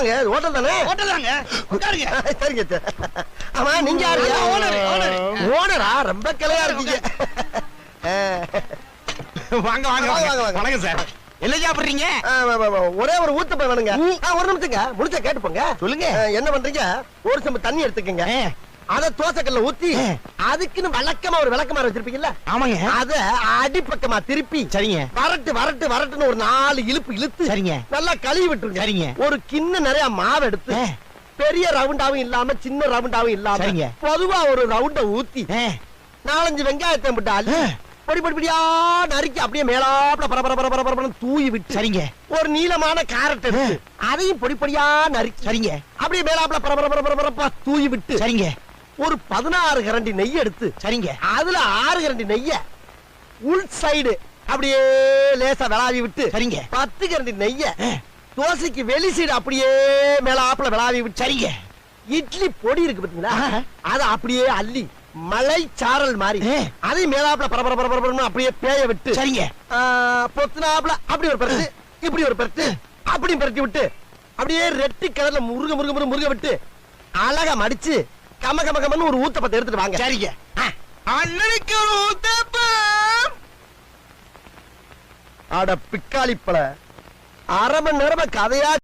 ஆமாங்க இது ஹோட்டல் தானே? ஹோட்டல் தாங்க உட்காருங்க சரிங்க. ஆமா நீங்க யாரு? owner. ஓனரா? ரொம்ப கிளையா இருக்கீங்க. வாங்க வாங்க வாங்க, வாங்க. வணக்கம் சார். என்ன சாப்பிடுறீங்க. ஒரே ஒரு ஊத்தப்ப வேணுங்க. ஒரு நிமிஷங்க. முடிச்ச கேட்டு போங்க சொல்லுங்க. என்ன பண்றீங்க? ஒரு செம்பு தண்ணி எடுத்துக்கங்க. அத தோசைக்கல்ல ஊத்தி. அதுக்குன்னு வழக்கமா ஒரு விளக்கமாறு வச்சிருப்பீங்கல்ல ஆமாங்க அத அடிப்பக்கமா திருப்பி சரிங்க வரட்டு வரட்டு வரட்டுன்னு ஒரு நாலு இழுப்பு இழுத்து சரிங்க. நல்லா கழுவி விட்டுருங்க சரிங்க. ஒரு கிண்ண நிறைய மாவு எடுத்து. பெரிய ரவுண்டாவும் இல்லாம சின்ன ரவுண்டாவும் இல்லாம. பொதுவா ஒரு ரவுண்ட ஊத்தி. நாலஞ்சு வெங்காயத்தை ஆ. பொடி பொடி பொடியா நறுக்கி அப்படியே மேலாப்ல பர பர பர பர பரபரன்னு தூவி விட்டு சரிங்க ஒரு நீளமான கேரட் அதையும் பொடி பொடியா நறுக்கி சரிங்க அப்படியே மேலாப்ல பர பர பர பர பரப்பா தூவி விட்டு சரிங்க ஒரு பதினாறு கரண்டி நெய் எடுத்து சரிங்க அதுல ஆறு கரண்டி நெய்ய உள் சைடு அப்படியே லேசா விளாவி விட்டு சரிங்க பத்து கரண்டி நெய்ய. தோசைக்கு வெளி சைடு அப்படியே மேலாப்ல விளாவி விட்டு சரிங்க இட்லி பொடி இருக்கு பாத்தீங்களா. அத அப்படியே அள்ளி மலை சாரல் மாதிரி ஆ. அதையும் மேலாப்ல பரபர பரபர பரபரன்னு அப்படியே பேய விட்டு சரிங்க ஆ, பொத்துனாப்ல அப்படி ஒரு பரட்டு இப்படி ஒரு பரட்டு அப்படி பரட்டி விட்டு அப்படியே ரெட்டி கலர்ல முருக முருக முருக முருக விட்டு அழகா மடிச்சு கம கம கமன்னு ஒரு ஊத்தப்பத்தை எடுத்துட்டு வாங்க. சரிங்க. அண்ணனுக்கு ஒரு ஊத்தப்பம். அட பிக்காளி பழ. அரை மணி நேரமா கதையா